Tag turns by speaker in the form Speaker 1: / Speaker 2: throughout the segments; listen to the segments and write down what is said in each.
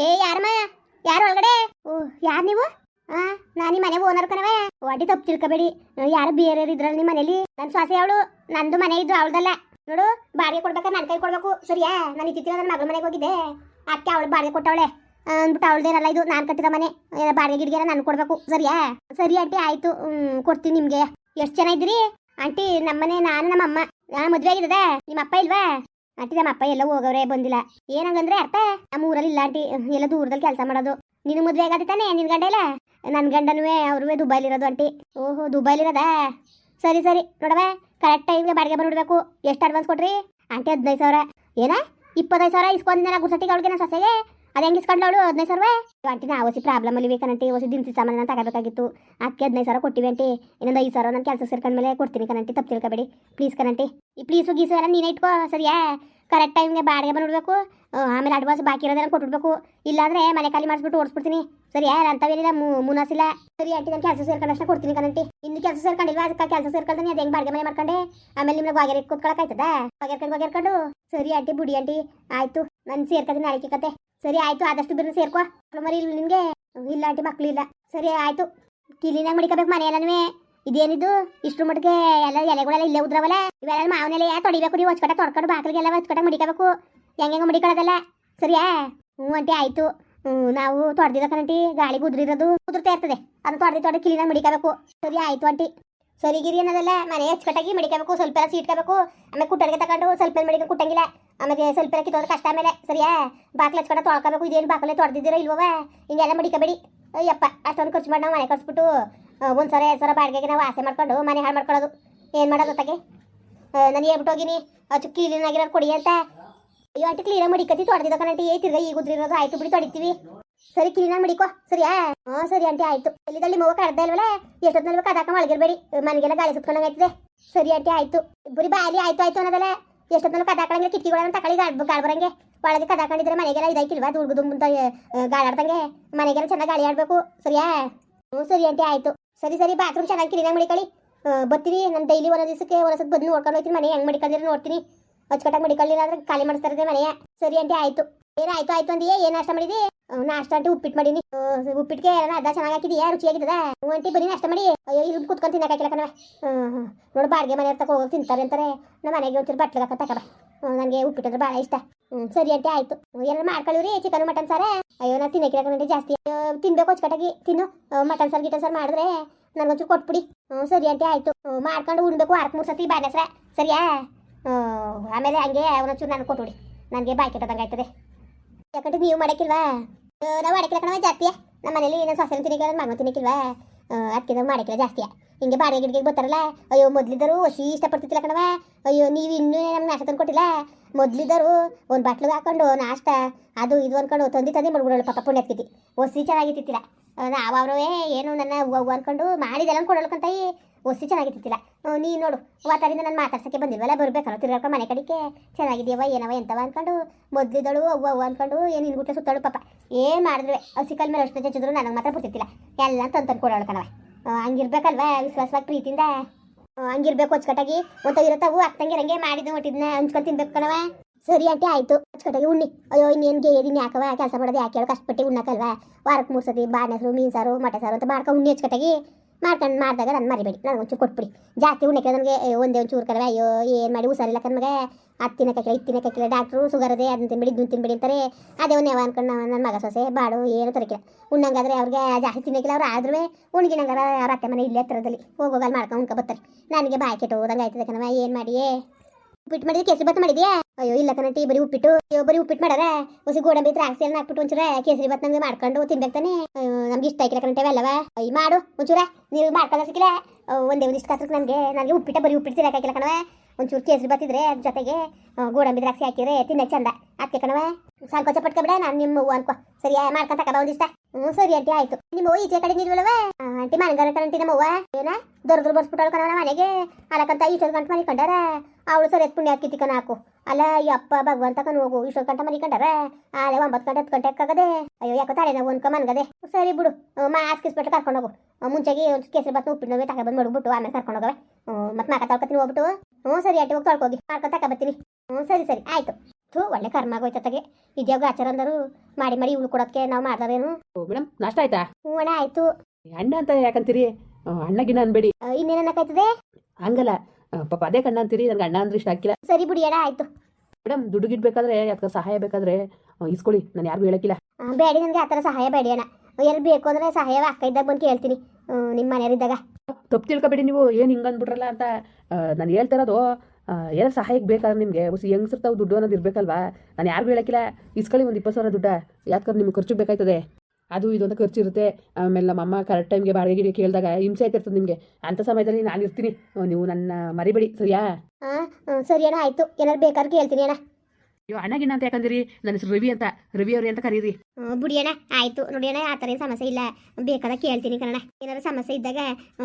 Speaker 1: ಏ ಯಾರಮ್ಮ ಯಾರು ಒಳಗಡೆ? ಓ ಯಾರು ನೀವು? ಆ ನಾನು ನಿಮ್ಮ ಮನೆ ಓನರ್ ಕಣವೆ ಒಡಿ ತಪ್ಪು ತಿಳ್ಕೊಬೇಡಿ. ಯಾರು ಬೇರೆ ಇದ್ರಲ್ಲ ನಿಮ್ಮ ಮನೇಲಿ? ನನ್ನ ಸ್ವಾಸಿ ಅವಳು ನಂದು ಮನೆ ಇದ್ದು ಅವಳದಲ್ಲ. ನೋಡು ಬಾಡಿಗೆ ಕೊಡ್ಬೇಕಾ ನನ್ನ ಕೈ ಕೊಡ್ಬೇಕು? ಸರಿಯಾ? ನಾನು ಇತ್ತಿತ್ತಿನ ನನ್ನ ಮಗಳ ಮನೆಗೆ ಹೋಗಿದ್ದೆ. ಅಕ್ಕೆ ಅವಳು ಬಾಡಿಗೆ ಕೊಟ್ಟವಳೆ. ಅಂದ್ಬಿಟ್ಟು ಅವಳದೇನಲ್ಲ ಇದು ನಾನು ಕಟ್ಟಿದ ಮನೆ. ಬಾಡಿಗೆ ಗಿಡಿಗೆ ನಾನು ಕೊಡ್ಬೇಕು. ಸರಿಯಾ? ಸರಿ ಆಂಟಿ ಆಯ್ತು. ಕೊಡ್ತೀನಿ ನಿಮ್ಗೆ. ಎಷ್ಟು ಜನ ಇದ್ರಿ ಆಂಟಿ ನಮ್ಮನೆ ನಾನು ನಮ್ಮ ಅಮ್ಮ ಆ, ಮದುವೆ ಆಗಿದ್ದದ. ನಿಮ್ಮ ಅಪ್ಪ ಇಲ್ವಾ? ನಮ್ಮ ಅಪ್ಪ ಎಲ್ಲ ಹೋಗವ್ರೆ, ಬಂದಿಲ್ಲ. ಏನಂಗಂದ್ರೆ ಅರ್ಥ? ನಮ್ಮ ಊರಲ್ಲಿ ಇಲ್ಲ ಆಂಟಿ. ಎಲ್ಲ ದೂರದಲ್ಲಿ ಕೆಲಸ ಮಾಡೋದು. ನಿನ್ನ ಮದುವೆ ಆಗತ್ತೆ ತಾನೆ, ನಿನ್ ಗಂಡ ಇಲ್ಲ? ನನ್ನ ಗಂಡನೂ ಅವ್ರೂ ದುಬೈಲಿರೋದು ಆಂಟಿ. ಓಹೋ ದುಬೈಲಿರೋದಾ ಸರಿ ಸರಿ. ನೋಡವ ಕರೆಕ್ಟ್ ಟೈಮ್ಗೆ ಬಾಡಿಗೆ ಬಂದ್ಬಿಡ್ಬೇಕು ಎಷ್ಟು ಅಡ್ವಾನ್ಸ್ ಕೊಟ್ರಿ? ಆಂಟಿ ಹದಿನೈದು ಸಾವಿರ. ಏನ? ಇಪ್ಪತ್ತೈದು ಸಾವಿರ ಇಸ್ಕೊಂದಿನ ಗುರ್ಸತಿಗೆ ಅವಳಿಗೆ ನಾನು ಸೊಸೆಗೆ? ಅದು ಹೆಂಗೆ ಇಸ್ಕೊಂಡ್ಲು ಅವಳು? ಹದಿನೈದು ಸಾವಿರ ಆಂಟಿ, ನಾ ಹೊಸಿ ಪ್ರಾಬ್ಲಮ್ ಅಲ್ಲಿ ಬೇಕಂಟಿ ಹೊಸಿ ದಿನಸಿ ಸಾಮಾನು ತಗೋಬೇಕಾಗಿತ್ತು. ಅದಕ್ಕೆ ಹದಿನೈದು ಸಾವಿರ ಕೊಟ್ಟಿವಿ ಆಂಟಿ. ಇನ್ನೊಂದು ಐದು ಸಾವಿರ ನನ್ನ ಕೆಲಸ ಸೇರ್ಕೊಂಡ್ಮೇಲೆ ಕೊಡ್ತೀನಿ ಕನಂಟಿ ತಪ್ಪು ತಿಳ್ಕೊಬೇಡಿ. ಪ್ಲೀಸ್ ಕನಂಟಿ ಈ ಪ್ಲೀಸು ಗೀಸು ಎಲ್ಲ ನೀನೇ ಇಟ್ಕೋ, ಸರಿಯಾ? ಕರೆಕ್ಟ್ ಟೈಮ್ಗೆ ಬಾಡಿಗೆ ಬಂದ್ಬಿಡ್ಬೇಕು. ಆಮೇಲೆ ಅಡ್ವಾನ್ಸ್ ಬಾಕಿ ಇರೋದನ್ನ ಕೊಟ್ಬಿಡ್ಬೇಕು. ಇಲ್ಲಾಂದ್ರೆ ಮನೆ ಖಾಲಿ ಮಾಡಿಸ್ಬಿಟ್ಟು ಓಡಿಸ್ಬಿಡ್ತೀನಿ. ಸರಿಯಾ? ಅಂಥವೇನಿಲ್ಲ ಮುನಾಸಿಲ್ಲ. ಸರಿ ಆಂಟಿ, ನಾನು ಕೆಲಸ ಸೇರ್ಕೊಂಡಷ್ಟು ಕೊಡ್ತೀನಿ ಕಣಂಟಿ ಇನ್ನು ಕೆಲಸ ಸೇರ್ಕೊಂಡಿಲ್ವಾ? ಅದಕ್ಕೆ ಕೆಲಸ ಸೇರ್ಕೊಳ್ತೀನಿ ಅದು ಹೆಂಗೆ ಬಾಡಿಗೆ ಮನೆ ಮಾಡ್ಕೊಂಡೆ? ಆಮೇಲೆ ನಿಮ್ಗೆ ಬಾಗಿರಿ ಕೂತ್ಕೊಳಕಾಯ್ತದ ಬಾಗೇರ್ಕೊಂಡು ಬಾಗೇರ್ಕೊಂಡು ಸರಿ ಆಂಟಿ, ಬುಡಿ ಆಂಟಿ. ಆಯ್ತು. ನಾನು ಸೇರ್ಕೊತೀನಿ ನಾಳೆ ಕತೆ. ಸರಿ, ಆಯ್ತು, ಆದಷ್ಟು ಬಿರ್ನ ಸೇರ್ಕೋ. ಮರಿ, ಇಲ್ಲ ನಿನಗೆ ಇಲ್ಲ ಆಂಟಿ, ಮಕ್ಳು ಇಲ್ಲ. ಸರಿ, ಆಯ್ತು. ಕಿಲಿನಾಗ ಮಡಿಕೋಬೇಕು ಮನೆ ಎಲ್ಲನೂ ಇದೇನಿದು? ಇಷ್ಟು ಮಟ್ಟಿಗೆ ಎಲ್ಲ ಎಲೆಗಳೆಲ್ಲ ಇಲ್ಲೇ ಉದ್ರವಲ್ಲ? ಇವೆಲ್ಲ ಮಾವನೆಲೆ ತೊಡಿಬೇಕು ನೀವು? ಹೊಚ್ಕಟ ತೊಡ್ಕೊಂಡು ಬಾಗಿಲಿಗೆಲ್ಲ ಹೊಚ್ಕಟ ಮಡಿಕೋಬೇಕು. ಹೆಂಗೆ ಮಡಿಕೊಳ್ಳೋದಲ್ಲ? ಸರಿಯಾ? ಹ್ಞೂ ಆಂಟಿ, ಆಯ್ತು. ನಾವು ತೊಡ್ದಿದ್ದಕ್ಕಂಟಿ ಕಣಂಟಿ ಗಾಳಿ ಉದ್ರಿರೋದು ಉದುರ್ತಾ ಇರ್ತದೆ. ಅದು ತೊಡ್ದು ತೊಡ್ದು ಕಿಲಿನಾಗ ಮಡಿಕೋಬೇಕು. ಸರಿ, ಆಯ್ತು ಆಂಟಿ. ಸರಿ ಗಿರಿ ಅನ್ನೋದಲ್ಲ, ಮನೆ ಅಚ್ಚುಕಟ್ಟಾಗಿ ಮಡಿಕಬೇಕು ಸ್ವಲ್ಪ ಎಲ್ಲ ಸೀಟ್ಕೋಬೇಕು ಆಮೇಲೆ ಕುಟ್ಟರಿಗೆ ತಗೊಂಡು ಸ್ವಲ್ಪ ಮಡಿಕ ಕುಟ್ಟಂಗಿಲ್ಲ. ಆಮೇಲೆ ಸ್ವಲ್ಪ ಎಲ್ಲ ಕಿತ್ತೋದ್ರೆ ಕಷ್ಟ ಆಮೇಲೆ, ಸರಿಯಾ? ಬಾಕ್ಲ ಹಚ್ಕೊಂಡು ತೊಳ್ಕೋಬೇಕು, ಇದೇನು ಬಾಕಲೆ ತೊಡ್ದಿದ್ದೀರ ಇಲ್ವವ ಹಿಂಗೆಲ್ಲ ಮಡಿಕಬೇಡಿ. ಅಯ್ಯಪ್ಪ, ಅಷ್ಟೊಂದು ಖರ್ಚು ಮಾಡಿ ನಾವು ಮನೆ ಕಟ್ಸ್ಬಿಟ್ಟು ಒಂದು ಸಲ ಎರಡು ಸಾವಿರ ಬಾಡಿಗೆಗೆ ನಾವು ಆಸೆ ಮಾಡ್ಕೊಂಡು ಮನೆ ಹಾಳು ಮಾಡ್ಕೊಳ್ಳೋದು. ಏನು ಮಾಡೋದು ತಗೆ ನಾನು ಹೇಳ್ಬಿಟ್ಟು ಹೋಗಿನಿ. ಅಚ್ಚು ಕ್ಲೀನ್ ಆಗಿರೋದು ಕೊಡಿ ಅಂತ. ಅಯ್ಯೋ, ಆಂಟಿ ಕ್ಲೀನಾಗಿ ಮಡಿಕತಿ ಏ, ತಿರ್ಗ ಈಗ ಉದ್ರಿರೋದು ಆಯ್ತು ಬಿಡಿ ತೊಡಿತೀವಿ. ಸರಿ ಕ್ಲೀನಾಗಿ ಮಡಿಕೋ. ಸರಿಯಾ? ಹಾ ಸರಿ ಆಂಟಿ ಆಯ್ತು. ಎಲ್ಲಿದಲ್ಲಿ ಮಗು ಕಡ್ದ ಇಲ್ವಲ್ಲ ಎಷ್ಟೊತ್ತಿನಲ್ಲಿ ಕದಾಕ ಮಳಗಿರ್ಬೇಡಿ ಮನೆಗೆಲ್ಲ ಗಾಳಿ ಸುತ್ಕೊಂಡಂಗೆ ಆಯ್ತದೆ. ಸರಿ ಆಂಟಿ ಆಯ್ತು. ಬರೀ ಬಾಯಲ್ಲಿ ಆಯ್ತು ಆಯ್ತು ಅನ್ನೋದಲ್ಲ. ಎಷ್ಟೊತ್ತಿನಲ್ಲಿ ಕದಾಕಳಂಗೆ ಕಿಟಕಿಗಳನ್ನ ತಕೊಳ್ಳಿ ಗಾಡ್ ಗಾಡ್ ಬರಂಗೆ ಒಳಗೆ ಕದಾಕೊಂಡಿದ್ರೆ ಮನೆಗೆಲ್ಲ ಇದಾಯ್ತಿಲ್ವಾ? ದುಡ್ಗುದು ಮುಂದೆ ಗಾಳಾಡ್ದಂಗೆ ಮನೆಗೆಲ್ಲ ಚೆನ್ನಾಗಿ ಗಾಳಿ ಆಡ್ಬೇಕು. ಸರಿಯಾ? ಹ್ಞೂ ಸರಿ ಆಂಟಿ ಆಯ್ತು. ಸರಿ ಸರಿ ಬಾತ್ರೂಮ್ ಚೆನ್ನಾಗಿ ಕ್ಲೀನಾಗಿ ಮಡಿಕೊಳ್ಳಿ. ಆ, ಬರ್ತೀನಿ. ನಾನು ಡೈಲಿ ಒಂದೊಂದು ದಿವಸಕ್ಕೆ ಒಂದೊಂದು ಬಂದು ನೋಡ್ಕೊಂಡು ಹೋಗ್ತೀನಿ. ಮನೆ ಹೆಂಗೆ ಮಡಿಕೊಂಡಿದ್ರೆ ನೋಡ್ತೀನಿ. ಅಚ್ಚುಕಟ್ಟಾಗಿ ಮಡಿಕೊಳ್ಳಿಲ್ಲ ಅಂದ್ರೆ ಖಾಲಿ ಮಾಡಿಸ್ತಾರೆ ಮನೆಯ. ಸರಿ ಆಂಟಿ ಆಯ್ತು. ಏನು ಆಯ್ತು ಆಯ್ತು ಅಂದಿಯೇ? ಏನು ನಾಷ್ಟ ಮಾಡಿದಿ? ನಾಷ್ಟ ಆಂಟಿ ಉಪ್ಪಿಟ್ಟು ಮಾಡೀನಿ. ಉಪ್ಪಿಟ್ಟಿಗೆ ಏನ ಅದ ಚೆನ್ನಾಗಿ ಹಾಕಿದೀಯಾ? ರುಚಿಯಾಗಿದ್ದದ? ಅಂಟಿ ಬರೀ ನಾಷ್ಟ ಮಾಡಿ. ಅಯ್ಯೋ, ಇಲ್ಲಿ ಕುತ್ಕೊಂಡು ತಿನ್ನಕ್ಕಾಗಿಲ್ಲ ಕಣವ ಹ್ಞೂ ನೋಡು, ಬಾಡಿಗೆ ಮನೆ ತಕ ಹೋಗಿ ತಿಂತಾರೆ ಅಂತಾರೆ. ನಮ್ಮ ಮನೆಗೆ ಒಂಚೂರು ಬಟ್ಲಿಗೆ ಹಾಕ ತಕಬ ನನಗೆ ಉಪ್ಪಿಟ್ಟು ಅಂದ್ರೆ ಭಾಳ ಇಷ್ಟ. ಹ್ಞೂ ಸರಿ ಆಂಟಿ, ಆಯ್ತು. ಏನಾರು ಮಾಡ್ಕೊಳ್ಳಿವ್ರಿ ಚಿಕನ್ ಮಟನ್ ಸಾರ. ಅಯ್ಯೋ ನಾ ತಿನ್ನಕ್ಕಿಲ್ಲ ಕಣಂಟಿ ಜಾಸ್ತಿ. ತಿನ್ಬೇಕು ಅಚ್ಚುಕಟ್ಟಾಗಿ. ತಿನ್ನು. ಮಟನ್ ಸಾರು, ಗಿಟನ್ ಸಾರು ಮಾಡಿದ್ರೆ ನನಗೊಂಚೂರು ಕೊಟ್ಬಿಡಿ. ಹ್ಞೂ ಸರಿ ಆಂಟಿ, ಆಯ್ತು. ಮಾಡ್ಕೊಂಡು ಉಣ್ಬೇಕು ವಾರಕ್ಕೆ ಮೂರು ಸತಿ ಸರ ಸರಿಯಾ? ಆಮೇಲೆ ಹಂಗೆ ಅವನೊಂಚೂರು ನಾನು ಕೊಟ್ಬಿಡಿ. ನನಗೆ ಬಾಯಿ ಕೆಟ್ಟದಂಗೆ ಆಯ್ತದೆ. ಯಾಕಂದ್ರೆ ನೀವು ಮಾಡೋಕ್ಕಿಲ್ವಾ? ನಾವು ಅಡಕೆ ಕಣವ ಜಾಸ್ತಿ. ನಮ್ಮ ಮನೇಲಿ ನನ್ನ ಸೊಸೆನ ತಿನ್ನಕ್ಕಿಲ್ಲ ಮಗನ ತಿನ್ನಕ್ಕಿಲ್ವಾ ಅದಕ್ಕೆ ನಾವು ಮಾಡಕ್ಕಿಲ್ಲ ಜಾಸ್ತಿ. ಹಿಂಗೆ ಬಾಡಿಗೆ ಗಿಡಗೆ ಬರ್ತಾರಲ್ಲ, ಅಯ್ಯೋ ಮೊದ್ಲಿದ್ದರು ಹಸಿ ಇಷ್ಟಪಡ್ತಿತ್ತಿಲ್ಲ ಕಣವ ಅಯ್ಯೋ ನೀವು ಇನ್ನೂ ನಮ್ಗೆ ನಾಷ್ಟ ತಂದು ಕೊಟ್ಟಿಲ್ಲ ಮೊದ್ಲಿದ್ದರು ಒಂದು ಬಾಟ್ಲಿಗೆ ಹಾಕೊಂಡು ನಾಷ್ಟ, ಅದು ಇದು ಅಂದ್ಕೊಂಡು ತಂದಿ ತಂದು ಮಾಡ್ಬಿಡೋಳು ಪಾಪ ಪುಣ್ಯತ್ಕಿತಿ ಹೊಸಿ ಚೆನ್ನಾಗಿತ್ತಿಲ್ಲ ನಾವು ಅವ್ರವೇ, ಏನು ನನ್ನ ಅವ್ವ ಅನ್ಕೊಂಡು ಮಾಡಿದೆಲ್ಲ ಕೊಡೋಳ್ಕಂತಾಯಿ ಹೊಸಿ ಚೆನ್ನಾಗಿತ್ತಿಲ್ಲ ನೀ ನೋಡು, ಅವತ್ತರಿಂದ ನಾನು ಮಾತಾಡ್ಸಕ್ಕೆ ಬಂದಿಲ್ವಲ್ಲ ಬರಬೇಕಲ್ಲ, ತಿರ್ಗಾಡ್ಕೊಂಡು ಮನೆ ಕಡೆಗೆ. ಚೆನ್ನಾಗಿದ್ಯವ ಏನವ ಎಂತವ ಅನ್ಕೊಂಡು, ಮೊದ್ಲಿದ್ದಳು ಅವ್ವ ಅವ್ವ ಅನ್ಕೊಂಡು, ಏನು ಹಿಂಗುಟ್ಲೆ ಸುತ್ತಾಳು ಪಾಪ. ಏನು ಮಾಡಿದ್ರೆ ಹಸಿ ಕಲ್ ಮೇಲೆ ಅಷ್ಟು ಚಚ್ಚಿದ್ರು ನನಗೆ ಮಾತ್ರ ಬರ್ತಿತ್ತಿಲ್ಲ ಎಲ್ಲ ತಂದು ತಂದು ಕೊಡೋಳು ಕಣವ ಹಂಗಿರ್ಬೇಕಲ್ವ, ವಿಶ್ವಾಸವಾಗಿ, ಪ್ರೀತಿಯಿಂದ? ಹಂಗಿರ್ಬೇಕು ಅಚ್ಚುಕಟ್ಟಾಗಿ ಒಂತ ಇರುತ್ತವು ಅಕ್ಕಂಗಿರಂಗೆ ಮಾಡಿದ್ದು, ಒಟ್ಟಿದ್ನ ಹಂಚ್ಕೊಂಡು ತಿನ್ಬೇಕು ಕಣವ ಸರಿ ಆಂಟಿ, ಆಯ್ತು. ಅಚ್ಚುಕಟ್ಟಾಗಿ ಉಣ್ಣಿ. ಅಯ್ಯೋ, ಇನ್ನೇನು ಗೇರಿನ ಯಾಕವ ಕೆಲಸ ಮಾಡೋದು ಯಾಕೆ ಹೇಳು, ಕಷ್ಟಪಟ್ಟು ಉಣ್ಣಕಲ್ವ? ವಾರಕ್ಕೆ ಮೂರು ಸತಿ ಬಾಣಸರು ಮೀನು ಸಾರು ಮಟ ಸಾರು ಅಂತ ಮಾಡ್ಕೊಂಡು ಉಣ್ಣಿ ಅಚ್ಚುಕಟ್ಟಾಗಿ ಮಾಡ್ಕೊಂಡು ಮಾಡಿದಾಗ ನಾನು ಮರಿಬೇಡಿ. ನನಗೆ ಒಂಚೂರು ಕೊಟ್ಬಿಡಿ. ಜಾಸ್ತಿ ಉಣ್ಣಕ್ಕೆ ನನಗೆ ಒಂದೇ ಒಂಚೂರು ಕರವೆ, ಅಯ್ಯೋ, ಏನು ಮಾಡಿ ಹುಷಾರಿಲ್ಲ ಕಣ್ಮಗೆ. ಅದು ತಿನ್ನಕ್ಕಾಗಿಲ್ಲ ಇದು ತಿನ್ನಕ್ಕಾಗಿಲ್ಲ ಡಾಕ್ಟ್ರು ಶುಗರ್ ಅದೇ, ಅದನ್ನ ತಿನ್ಬಿಡಿ, ಇದನ್ನು ತಿನ್ಬಿಡಿ ಅಂತಾರೆ. ಅದೇ ಒಂದು ಯಾವ ಅನ್ಕೊಂಡು ನನ್ನ ಮಗ ಸೊಸೆ, ಬಾಡು, ಏನು ತರಕಿಲ್ಲ. ಉಣ್ಣಂಗಾದ್ರೆ ಅವ್ರಿಗೆ ಜಾಸ್ತಿ ತಿನ್ನಕ್ಕಿಲ್ಲ ಅವ್ರು, ಆದ್ರೂ ಉಣ್ಗಿನಂಗಾರ ಅವ್ರ ಅತ್ತೆ ಮನೆ ಇಲ್ಲೇ ಹತ್ರದಲ್ಲಿ ಹೋಗೋಗಲ್ಲಿ ಮಾಡ್ಕೊಂಡು ಉಣ್ಕೊ ಬರ್ತಾರೆ. ನನಗೆ ಬಾಯಿ ಕೆಟ್ಟು ಹೋದಂಗೆ ಆಯ್ತದೆ ಕಣವ ಏನು ಮಾಡಿಯೇ ಉಪ್ಪಿಟ್ಟು ಮಾಡಿದ್ರೆ ಕೇಸರಿ ಭಾತ್ ಮಾಡಿದ್ಯಾ? ಅಯ್ಯೋ ಇಲ್ಲ ಕಣಟಿ ಬರೀ ಉಪ್ಪಿಟ್ಟು. ಅಯ್ಯೋ ಬರೀ ಉಪ್ಪಿಟ್ಟು ಮಾಡಾರ ಹೊಸ ಗೋಡಂಬಿ ದ್ರಾಕ್ಷಿ ಎಲ್ಲ ಹಾಕ್ಬಿಟ್ಟು ಒಂಚೂರ ಕೇಸರಿ ಭಾತ್ ನಮ್ಗೆ ಮಾಡ್ಕೊಂಡು ತಿನ್ಬೇಕು ತಾನೆ? ಅಯ್ಯೋ, ನಮ್ಗೆ ಇಷ್ಟ ಆಯ್ಕಿಲ್ಲ ಕಣಟೆ ಅಲ್ಲವ? ಅಯ್ಯ ಮಾಡು ಒಂಚೂರ. ನೀವು ಮಾಡ್ಕೊಂಡು ಸಿಕ್ಕಿಲ್ಲ? ಒಂದೇ ಒಂದಿಷ್ಟು ಕಾತ್ರಕ್ಕೆ ನನಗೆ. ನನಗೆ ಉಪ್ಪಿಟ್ಟ ಬರೀ ಉಪ್ಪಿಟ್ಟು ತಿನ್ನಕ್ಕಾಗಿಲ್ಲ ಕಣವ ಒಂಚೂರು ಕೇಸರಿ ಭಾತ್ ಇದ್ರೆ ಅದ್ರ ಜೊತೆಗೆ ಗೋಡಂಬಿ ದ್ರಾಕ್ಷಿ ಹಾಕಿದ್ರೆ ತಿನ್ನ ಚಂದ. ಅದಕ್ಕೆ ಕಣವ ಸಂಕೋಚ ಪಟ್ಕೊಬೇಡ ನಾನು ನಿಮ್ಮ ಅನ್ಕೋ. ಸರಿಯಾ ಮಾಡ್ಕೊಂತ ಒಂದಿಷ್ಟ. ಹ್ಞೂ ಸರಿ ಆಂಟಿ ಆಯ್ತು. ನಿಮ್ಮ ಈಚೆ ಕಡೆ ನಿಲ್ವಲ್ಲವ ಆಂಟಿ ಮನೆಗಾರ ಕಣಂಟಿ ನಮ್ಮವ್ವ ಏನ? ದೊಡ್ಡ ಬರ್ಸ್ಬಿಟ್ಟವಳು ಕಣವ ಮನೆಗೆ. ಅಲಕಂತ ಇಷ್ಟೊಂದು ಗಂಟೆ ಮನೆ ಕಂಡಾರ? ಅವಳು ಸರಿ ಎತ್ ಪುಣ್ಯ ಹಾಕಿ ಕಣ ಹಾಕು. ಅಲ್ಲ ಯಪ್ಪ ಭಗವಂತ ಕನ್ ಹೋಗು. ಇಷ್ಟೊಂದು ಗಂಟೆ ಮನೆ ಕಂಡಾರ? ಆಲೆ ಒಂಬತ್ತು ಗಂಟೆ ಹತ್ತು ಗಂಟೆ ಹಾಕದೆ ಅಯ್ಯೋ ಯಾಕೋ ತಲೆ ನಾವು ಒಂದ್ಕ ಮನ್ಗದೆ ಸರಿ ಬಿಡು. ಮಾಸ್ಕ್ ಇಸ್ಬಿಟ್ಟು ಕರ್ಕೊಂಡು ಹೋಗು. ಮುಂಚೆಗೆ ಒಂದು ಕೇಸರಿ ಬತ್ತು ಉಪ್ಪಿನ ನೋವೆ ತಗೊಂಡು ಬಂದು ಮಡಗ್ಬಿಟ್ಟು ಆಮೇಲೆ ಕರ್ಕೊಂಡು ಹೋಗವೆ. ಮತ್ತೆ ಮಾಕ ತೊಳ್ಕೊತೀನಿ ಹೋಗ್ಬಿಟ್ಟು ಹ್ಞೂ ಸರಿ ಆಂಟಿ ಹೋಗಿ ತೊಳ್ಕೋಗಿ. ಮಾಡ್ಕೊಂಡು ತಗೊಬತ್ತೀನಿ ಹ್ಞೂ ಸರಿ ಸರಿ. ಆಯ್ತು. ಥೂ ಒಳ್ಳೆ ಕರ್ಮ ಆಗೋಯ್ತ ತಗೆ ಆಚಾರ ಅಂದರು. ಮಾಡಿ ಮಾಡಿ ಇವ್ಳು ಕೊಡೋಕ್ಕೆ ನಾವು ಮಾಡ್ದಾರೇನು
Speaker 2: ಮೇಡಮ್ ನಾಷ್ಟ ಆಯ್ತಾ?
Speaker 1: ಹ್ಞೂ ಅಣ್ಣ ಆಯಿತು.
Speaker 2: ಅಣ್ಣ ಅಂತ ಯಾಕಂತೀರಿ? ಅಣ್ಣ ಗಿಣ್ಣ ಅನ್ಬೇಡಿ.
Speaker 1: ಇನ್ನೇನಕ್ಕಾಯ್ತದೆ
Speaker 2: ಹಂಗಲ್ಲ. ಪಾಪ ಅದೇ ಕಣ್ಣ ಅಂತೀರಿ ನನಗೆ ಅಣ್ಣ ಅಂದ್ರೆ ಇಷ್ಟ ಹಾಕಿಲ್ಲ
Speaker 1: ಸರಿ ಬಿಡಿ ಅಣ್ಣ ಆಯ್ತು.
Speaker 2: ಮೇಡಮ್ ದುಡ್ಡು ಗಿಡ್ಬೇಕಾದ್ರೆ ಯಾಕೆ ಸಹಾಯ ಬೇಕಾದ್ರೆ ಇಸ್ಕೊಳ್ಳಿ ನಾನು ಯಾರಿಗೂ ಹೇಳಕ್ಕಿಲ್ಲ.
Speaker 1: ಬೇಡಿ ನನಗೆ ಆ ಥರ ಸಹಾಯ ಬೇಡಿ ಅಣ್ಣ. ಎಲ್ಲಿ ಬೇಕು ಅಂದ್ರೆ ಸಹಾಯ ಅಕ್ಕ ಇದ್ದಾಗ ಬಂದು ಕೇಳ್ತೀನಿ. ನಿಮ್ಮ ಮನೆಯವರಿದ್ದಾಗ.
Speaker 2: ತಪ್ಪು ತಿಳ್ಕೊಬೇಡಿ ನೀವು ಏನು ಹಿಂಗೆ ಅಂದ್ಬಿಟ್ರಲ್ಲ ಅಂತ. ನಾನು ಹೇಳ್ತಾ ಇರೋದು ಏನೋ ಸಹಾಯಕ್ಕೆ ಬೇಕಾದ್ರೆ ನಿಮಗೆ ಹೊಸ ಹೆಂಗ್ಸಿರ್ತಾವೆ ದುಡ್ಡು ಅನ್ನೋದು ಇರಬೇಕಲ್ವಾ? ನಾನು ಯಾರಿಗೂ ಹೇಳಕ್ಕಿಲ್ಲ. ಇಸ್ಕೊಳ್ಳಿ ಒಂದು ಇಪ್ಪತ್ತು ಸಾವಿರ ದುಡ್ಡ. ಯಾಕಂದ್ರೆ ನಿಮ್ಗೆ ಖರ್ಚು ಬೇಕಾಯ್ತದೆ. ಅದು ಇದು ಅಂತ ಖರ್ಚಿರುತ್ತೆ. ಆಮೇಲೆ ನಮ್ಮ ಅಮ್ಮ ಕರೆಕ್ಟ್ ಟೈಮ್ಗೆ ಬಾಡಿಗೆ ಗಿಡ ಕೇಳಿದಾಗ ಹಿಂಸೆ ಆಯ್ತಿರ್ತದೆ ನಿಮಗೆ. ಅಂತ ಸಮಯದಲ್ಲಿ ನಾನು ಇರ್ತೀನಿ. ನೀವು ನನ್ನ ಮರಿಬೇಡಿ ಸರಿಯಾ?
Speaker 1: ಹಾಂ ಸರಿ ಅಣ್ಣ ಆಯಿತು. ಏನಾರು ಬೇಕಾದ್ರೆ ಕೇಳ್ತೀನಿ ಅಣ್ಣ.
Speaker 2: ಅಯ್ಯೋ ಅಣ್ಣ ಗಿಣ್ಣ ಅಂತ ಯಾಕಂದಿರಿ? ನನ್ನ ಹೆಸರು ರವಿ ಅಂತ ರವಿ ಅವ್ರಿ ಅಂತ ಕರೀರಿ.
Speaker 1: ಬಿಡಿ ಅಣ್ಣ ಆಯಿತು. ನೋಡಿ ಅಣ್ಣ ಆ ಥರ ಏನು ಸಮಸ್ಯೆ ಇಲ್ಲ. ಬೇಕಾದಾಗ ಕೇಳ್ತೀನಿ ಕಣ ಏನಾದ್ರು ಸಮಸ್ಯೆ ಇದ್ದಾಗ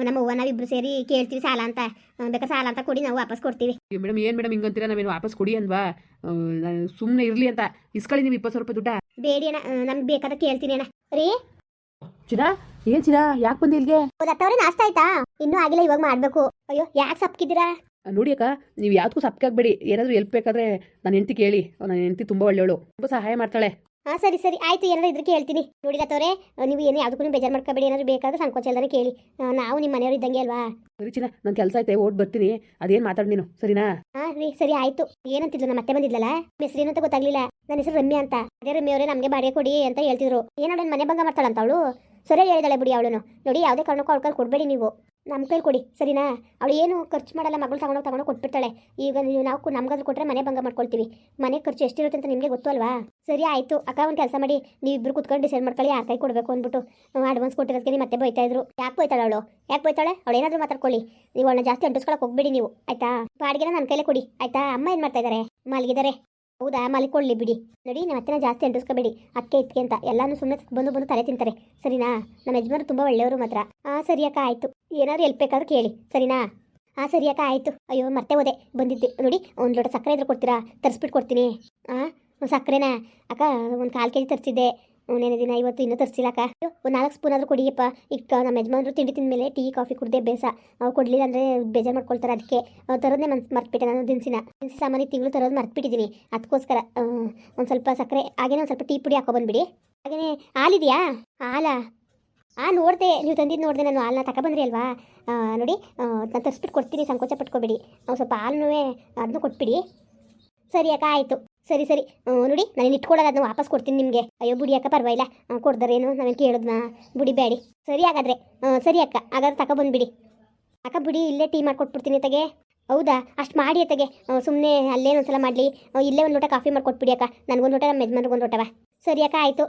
Speaker 1: ನಮ್ಮ ಅವ್ವ ನಾವಿಬ್ರು ಸೇರಿ ಕೇಳ್ತೀವಿ ಸಾಲ ಅಂತ. ಬೇಕಾ ಬೇಕಾದ್ರೆ ಸಾಲ ಅಂತ ಕೊಡಿ ನಾವು ವಾಪಸ್ ಕೊಡ್ತೀವಿ.
Speaker 2: ಮೇಡಮ್ ಏನು ಮೇಡಮ್ ಹಿಂಗಂತೀರ? ನಾವೇನು ವಾಪಸ್ ಕೊಡಿ ಅನ್ವಾ ಸುಮ್ಮನೆ ಇರಲಿ ಅಂತ. ಇಸ್ಕೊಳ್ಳಿ ನೀವು ಇಪ್ಪತ್ತು ಸಾವಿರ ರೂಪಾಯಿ ದುಡ್ಡ.
Speaker 1: ಬೇಡಿ ಅಣ್ಣ ನಮ್ಗೆ ಬೇಕಾದ ಕೇಳ್ತೀನಿ ಅಣ್ಣ. ರೀ?
Speaker 2: ಚಿರಾ ಏನ್ ಚಿರಾ ಯಾಕೆ ಬಂದಿ ಇಲ್ಲಿಗೆ?
Speaker 1: ಹೌದತ್ತವ್ರೆ ನಾಷ್ಟ ಆಯ್ತಾ? ಇನ್ನೂ ಆಗಿಲ್ಲ ಇವಾಗ ಮಾಡಬೇಕು. ಅಯ್ಯೋ ಯಾಕೆ ಸಪ್ಕಿದ್ದೀರಾ?
Speaker 2: ನೋಡಿ ಅಕ್ಕ ನೀವು ಯಾವ್ದಕ್ಕೂ ಸಪ್ಕಾಗಬೇಡಿ ಏನಾದರೂ ಎಲ್ಪ್ ಬೇಕಾದ್ರೆ ನನ್ನ ಹೆಂಡತಿ ಕೇಳಿ. ನನ್ನ ಹೆಂಡತಿ ತುಂಬಾ ಒಳ್ಳೆಯವಳು. ತುಂಬಾ ಸಹಾಯ ಮಾಡ್ತಾಳೆ.
Speaker 1: ಹಾಂ ಸರಿ ಸರಿ. ಆಯ್ತು ಏನಾದ್ರು ಇದ್ರೆ ಕೇಳ್ತೀನಿ. ಗತವ್ರೆ ನೀವು ಏನು ಯಾವುದಕ್ಕೂ ಬೇಜಾರು ಮಾಡ್ಕೋಬೇಡಿ ಏನಾದ್ರು ಬೇಕಾದ್ರೆ ಸಂಕೋಚ ಎಲ್ಲರೂ ಕೇಳಿ. ನಾವು ನಿಮ್ಮ ಮನೆಯವ್ರು ಇದ್ದಂಗೆ ಅಲ್ವಾ?
Speaker 2: ಸರಿ ಚಿನ್ನ ನನ್ನ ಕೆಲಸ ಐತೆ ಓಟ್ ಬರ್ತೀನಿ. ಅದೇನು ಮಾತಾಡಿ ನೀನು? ಸರಿನಾ?
Speaker 1: ಹಾಂ ರೀ ಸರಿ ಆಯ್ತು. ಏನಂತಿದ್ಲು ನಮ್ಮ ಮತ್ತೆ ಬಂದಿದ್ಲಲ್ಲ ಹೆಸರು ಏನಂತ ಗೊತ್ತಾಗ್ಲಿಲ್ಲ. ನನ್ನ ಹೆಸರು ರಮ್ಯಾ ಅಂತ. ಅದೇ ರಮ್ಯ ಅವರೇ ನಮಗೆ ಬಾಡಿಗೆ ಕೊಡಿ ಅಂತ ಹೇಳ್ತಿದ್ರು. ಏನೋ ಮನೆ ಭಂಗ ಮಾಡ್ತಾಳಂತ ಅವಳು? ಸರಿ ಹೇಳಿದಾಳೆ ಬಿಡಿ ಅವಳು ನೋಡಿ ಯಾವುದೇ ಕಾರಣಕ್ಕೂ ಅವಳ ಕಲ್ ಕೊಡಬೇಡಿ ನೀವು. ನಮ್ಮ ಕೈಲಿ ಕೊಡಿ, ಸರಿನಾ? ಅವಳು ಏನು ಖರ್ಚು ಮಾಡಲ್ಲ, ಮಗಳು ತಗೊಂಡೋಗಿ ತಗೊಂಡು ಕೊಟ್ಬಿಡ್ತಾಳೆ. ಈಗ ನೀವು ನಾವು ನಮ್ಗಾದ್ರು ಕೊಟ್ಟರೆ ಮನೆ ಭಂಗ ಮಾಡ್ಕೊಳ್ತೀವಿ. ಮನೆ ಖರ್ಚು ಎಷ್ಟಿರುತ್ತೆ ಅಂತ ನಿಮಗೆ ಗೊತ್ತು ಅಲ್ವಾ? ಸರಿ, ಆಯಿತು. ಅಕ್ಕ ಒಂದು ಕೆಲಸ ಮಾಡಿ ನೀವಿಬ್ಬರು ಕುತ್ಕೊಂಡು ಡಿಸೈಡ್ ಮಾಡ್ಕೊಳ್ಳಿ, ಯಾರ ಕೈ ಕೊಡಬೇಕು ಅಂದ್ಬಿಟ್ಟು. ಅಡ್ವಾನ್ಸ್ ಕೊಟ್ಟಿರೋದಕ್ಕೆ ನೀವು ಮತ್ತೆ ಇದ್ರು. ಯಾಕೆ ಬೈತಾಳೆ ಅವಳು? ಯಾಕೆ ಬೈತಾಳೆ? ಅವಳು ಏನಾದರೂ ಮಾತಾಡ್ಕೊಳ್ಳಿ. ನೀವು ಅವಳನ್ನ ಜಾಸ್ತಿ ಅಂಟಿಸ್ಕೊಳಕ್ಕೆ ಹೋಗ್ಬೇಡಿ ನೀವು. ಆಯ್ತಾ? ಬಾಡಿಗೆನ ನನ್ನ ಕೈಲೇ ಕೊಡಿ. ಆಯ್ತಾ? ಅಮ್ಮ ಏನು ಮಾಡ್ತಾ ಇದ್ದಾರೆ ಮಲಗಿದ್ದಾರೆ ಹೌದಾ? ಮಲ್ಕೊಳ್ಳಿ ಬಿಡಿ. ನೋಡಿ ನಮ್ಮ ಹತ್ತಿರ ಜಾಸ್ತಿ ಅಂಟಿಸ್ಕೋಬೇಡಿ. ಅಕ್ಕೆ ಇತ್ಕೆ ಅಂತ. ಎಲ್ಲಾನು ಸುಮ್ಮನೆ ಬಂದು ಬಂದು ತಲೆ ತಿಂತಾರೆ. ಸರಿನಾ? ನಮ್ಮ ಯಜಮಾನರು ತುಂಬ ಒಳ್ಳೆಯವರು ಮಾತ್ರ. ಹಾಂ ಸರಿ ಅಕ್ಕ, ಆಯಿತು. ಏನಾದ್ರು ಎಲ್ಪ್ ಬೇಕಾದ್ರೂ ಕೇಳಿ. ಸರಿನಾ? ಹಾಂ ಸರಿ ಅಕ್ಕ, ಆಯಿತು. ಅಯ್ಯೋ, ಮತ್ತೆ ಹೋದೆ. ಬಂದಿದ್ದೆ. ನೋಡಿ, ಒಂದು ಲೋಟ ಸಕ್ಕರೆ ಇದ್ರೆ ಕೊಡ್ತೀರಾ? ತರಿಸ್ಬಿಟ್ಟು ಕೊಡ್ತೀನಿ. ಹಾಂ ಸಕ್ಕರೆನಾ? ಅಕ್ಕ, ಒಂದು ಕಾಲು ಕೆ ಜಿ ತರಿಸಿದ್ದೆ. ನೆನೆ ದಿನ ಇವತ್ತು ಇನ್ನೂ ತರಿಸಿಲ್ಲಕ್ಕ ಒಂದು ನಾಲ್ಕು ಸ್ಪೂನ್ ಆದರೂ ಕೊಡಿಯಪ್ಪ. ಈಗ ನಮ್ಮ ಯಜಮಾನರು ತಿಂಡಿ ತಿಂದಮೇಲೆ ಟೀ, ಕಾಫಿ ಕುಡ್ದೆ ಬೇಸ. ಅವ್ರು ಕೊಡಲಿಲ್ಲ ಅಂದರೆ ಬೇಜಾರು ಮಾಡ್ಕೊಳ್ತಾರೆ ಅದಕ್ಕೆ. ತರೋದೇ ಮನ್ಸು ಮರ್ತ್ಬಿಟ್ಟೆ ನಾನು ದಿನಸಿನ. ದಿನಸಿ ಸಾಮಾನ್ಯ ತಿಂಗಳು ತರೋದು ಮರ್ತ್ಬಿಟ್ಟಿದ್ದೀನಿ ಅದಕ್ಕೋಸ್ಕರ ಒಂದು ಸ್ವಲ್ಪ ಸಕ್ಕರೆ, ಹಾಗೇನೆ ಒಂದು ಸ್ವಲ್ಪ ಟೀ ಪುಡಿ ಹಾಕೋ ಬಂದುಬಿಡಿ. ಹಾಗೇನೆ, ಹಾಲಿದೆಯಾ? ಹಾಲಾ? ಆ, ನೋಡಿದೆ, ನೀವು ತಂದಿದ್ದು ನೋಡಿದೆ ನಾನು ಹಾಲನ್ನ ತಗೊಬಂದ್ರಿ ಅಲ್ವಾ? ನೋಡಿ ನಾನು ತರಿಸ್ಬಿಟ್ಟು ಕೊಡ್ತೀನಿ, ಸಂಕೋಚ ಪಟ್ಕೋಬೇಡಿ. ಸ್ವಲ್ಪ ಹಾಲನ್ನೂ ಅದನ್ನು ಕೊಟ್ಬಿಡಿ. ಸರಿ ಅಕ್ಕ, ಆಯಿತು. ಸರಿ ಸರಿ. ನೋಡಿ ನಾನು ಇಟ್ಕೊಳ್ಳೋದು ಅದನ್ನ ವಾಪಸ್ ಕೊಡ್ತೀನಿ ನಿಮಗೆ. ಅಯ್ಯೋ, ಬುಡಿ ಅಕ್ಕ, ಪರವಾಗಿಲ್ಲ. ಕೊಡ್ದಾರೇನು ನಾವೇನು ಕೇಳಿದ್ನಾ ಬುಡಿ ಬೇಡಿ ಸರಿ ಹಾಗಾದ್ರೆ. ಸರಿ ಅಕ್ಕ, ಹಾಗಾದ್ರೆ ತಗೊಬಂದ್ಬಿಡಿ ಅಕ್ಕ, ಬಿಡಿ ಇಲ್ಲೇ ಟೀ ಮಾಡ್ಕೊಟ್ಬಿಡ್ತೀನಿ ತಗೆ. ಹೌದಾ? ಅಷ್ಟು ಮಾಡಿ ಅತ್ತಗೆ ಸುಮ್ಮನೆ ಅಲ್ಲೇ ಒಂದ್ಸಲ ಮಾಡಲಿ. ಇಲ್ಲೇ ಒಂದು ಲೋಟ ಕಾಫಿ ಮಾಡಿಕೊಟ್ಬಿಡಿ ಅಕ್ಕ. ನನಗೊಂದು ಲೋಟ ನಮ್ಮ ಯಜಮಾನ್ರಿಗೆ ಒಂದು ಲೋಟವ ಸರಿ ಅಕ್ಕ, ಆಯಿತು.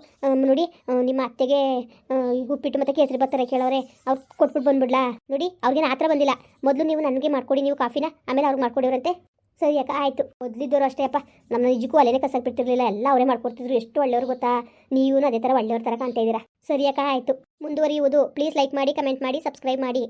Speaker 1: ನೋಡಿ ನಿಮ್ಮ ಅತ್ತೆಗೆ ಉಪ್ಪಿಟ್ಟು ಮತ್ತು ಕೇಸರಿ ಬರ್ತಾರೆ ಕೇಳೋರೆ. ಅವ್ರು ಕೊಟ್ಬಿಟ್ಟು ಬಂದ್ಬಿಡ್ಲಾ? ನೋಡಿ ಅವ್ರಿಗೇನು ಆ ಥರ ಬಂದಿಲ್ಲ. ಮೊದಲು ನೀವು ನನಗೆ ಮಾಡ್ಕೊಡಿ, ನೀವು ಕಾಫಿನ. ಆಮೇಲೆ ಅವ್ರಿಗೆ ಮಾಡ್ಕೊಡಿವ್ರಂತೆ ಸರಿ ಅಕ್ಕ, ಆಯಿತು. ಮೊದಲಿದ್ದವರು ಅಷ್ಟೇ ಅಪ್ಪ. ನಮ್ಮ ನಿಜಕ್ಕೂ ಅಲ್ಲೇನೆ ಕಸಕ್ಕೆ ಬಿಟ್ಟಿರಲಿಲ್ಲ ಎಲ್ಲ ಅವರೇ ಮಾಡ್ಕೊಡ್ತಿದ್ರು. ಎಷ್ಟು ಒಳ್ಳೆಯವ್ರು ಗೊತ್ತಾ? ನೀವು ಅದೇ ಥರ ಒಳ್ಳೆಯವ್ರ ಥರ ಕಾಣ್ತಾ ಇದ್ದೀರಾ? ಸರಿ ಅಕ್ಕ, ಆಯಿತು. ಮುಂದುವರಿಯುವುದು. ಪ್ಲೀಸ್ ಲೈಕ್ ಮಾಡಿ ಕಮೆಂಟ್ ಮಾಡಿ ಸಬ್ಸ್ಕ್ರೈಬ್ ಮಾಡಿ.